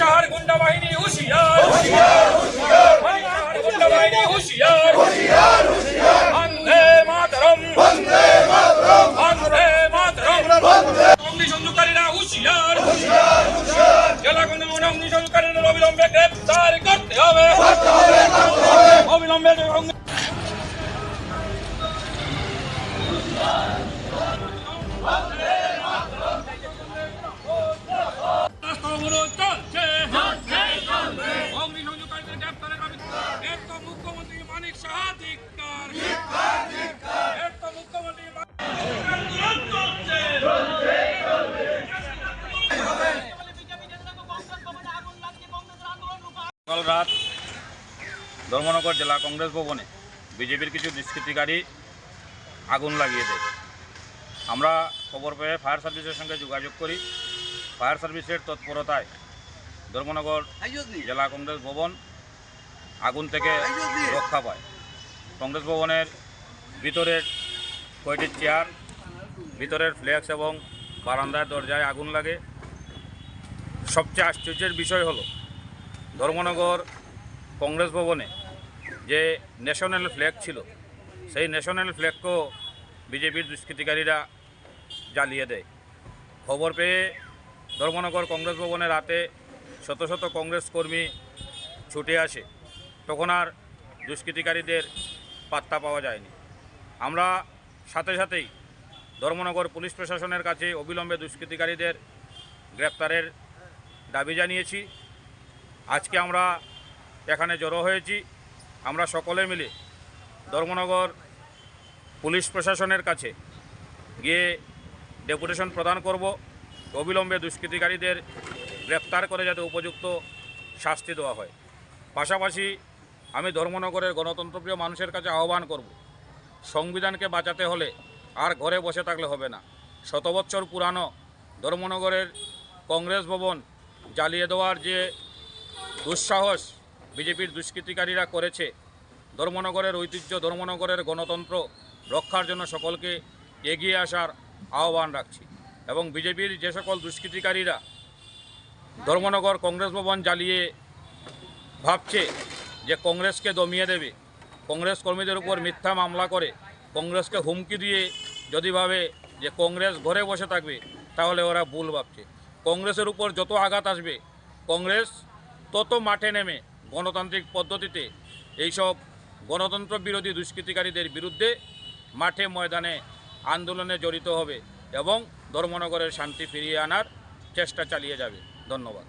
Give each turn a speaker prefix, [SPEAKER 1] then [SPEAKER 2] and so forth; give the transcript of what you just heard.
[SPEAKER 1] শাহর গুন্ডা বাহিনী হুশিয়ার মানিক শাহর গুন্ডা বাহিনী হুশিয়ার বন্দে মাতরম বন্দে মাতরম অগ্নিসংযোগকারীরা হুশিয়ার জেলা কোনো অগ্নিসংযোগকারীরা অবিলম্বে গ্রেপ্তার করতে হবে এর তো মুখ্যমন্ত্রী মানিক সাহা ধিক্কার মুখ্যমন্ত্রী
[SPEAKER 2] গতকাল রাত ধর্মনগর জেলা কংগ্রেস ভবনে বিজেপির কিছু দুষ্কৃতিকারী আগুন লাগিয়ে দেয়। আমরা খবর পেয়ে ফায়ার সার্ভিসের সঙ্গে যোগাযোগ করি। ফায়ার সার্ভিসের তৎপরতায় ধর্মনগর জেলা কংগ্রেস ভবন আগুন থেকে রক্ষা পায়। কংগ্রেস ভবনের ভিতরের কয়টি চেয়ার ভিতরের ফ্ল্যাক্স এবং বারান্দার দরজায় আগুন লাগে। সবচেয়ে আশ্চর্যের বিষয় হলো ধর্মনগর কংগ্রেস ভবনে যে ন্যাশনাল ফ্ল্যাগ ছিল, সেই ন্যাশনাল ফ্ল্যাগকেও বিজেপির দুষ্কৃতিকারীরা জ্বালিয়ে দেয়। খবর পেয়ে ধর্মনগর কংগ্রেস ভবনে রাতে শত শত কংগ্রেস কর্মী ছুটে আসে। তখন আর দুষ্কৃতিকারীদের পাত্তা পাওয়া যায়নি। আমরা সাথে সাথেই ধর্মনগর পুলিশ প্রশাসনের কাছে অবিলম্বে দুষ্কৃতিকারীদের গ্রেপ্তারের দাবি জানিয়েছি। আজকে আমরা এখানে জড়ো হয়েছি। আমরা সকলে মিলে ধর্মনগর পুলিশ প্রশাসনের কাছে গিয়ে ডেপুটেশন প্রদান করব। অবিলম্বে দুষ্কৃতিকারীদের গ্রেপ্তার করে যাতে উপযুক্ত শাস্তি দেওয়া হয়। পাশাপাশি আমি ধর্মনগরের গণতন্ত্রপ্রিয় মানুষের কাছে আহ্বান করব, সংবিধানকে বাঁচাতে হলে আর ঘরে বসে থাকলে হবে না। শত বৎসর পুরানো ধর্মনগরের কংগ্রেস ভবন জ্বালিয়ে দেওয়ার যে দুঃসাহস বিজেপির দুষ্কৃতিকারীরা করেছে। ধর্মনগরের ঐতিহ্য, ধর্মনগরের গণতন্ত্র রক্ষার জন্য সকলকে এগিয়ে আসার আহ্বান রাখছি এবং বিজেপির যে সকল দুষ্কৃতিকারীরা ধর্মনগর কংগ্রেস ভবন জ্বালিয়ে ভাবছে যে কংগ্রেসকে দমিয়ে দেবে, কংগ্রেস কর্মীদের উপর মিথ্যা মামলা করে, কংগ্রেসকে হুমকি দিয়ে যদি ভাবে যে কংগ্রেস ঘরে বসে থাকবে, তাহলে ওরা ভুল ভাবছে। কংগ্রেসের উপর যত আঘাত আসবে, কংগ্রেস তত মাঠে নেমে গণতান্ত্রিক পদ্ধতিতে এইসব গণতন্ত্র বিরোধী দুষ্কৃতিকারীদের বিরুদ্ধে মাঠে ময়দানে আন্দোলনে জড়িত হবে এবং ধর্মনগরের শান্তি ফিরিয়ে আনার চেষ্টা চালিয়ে যাবে। ধন্যবাদ।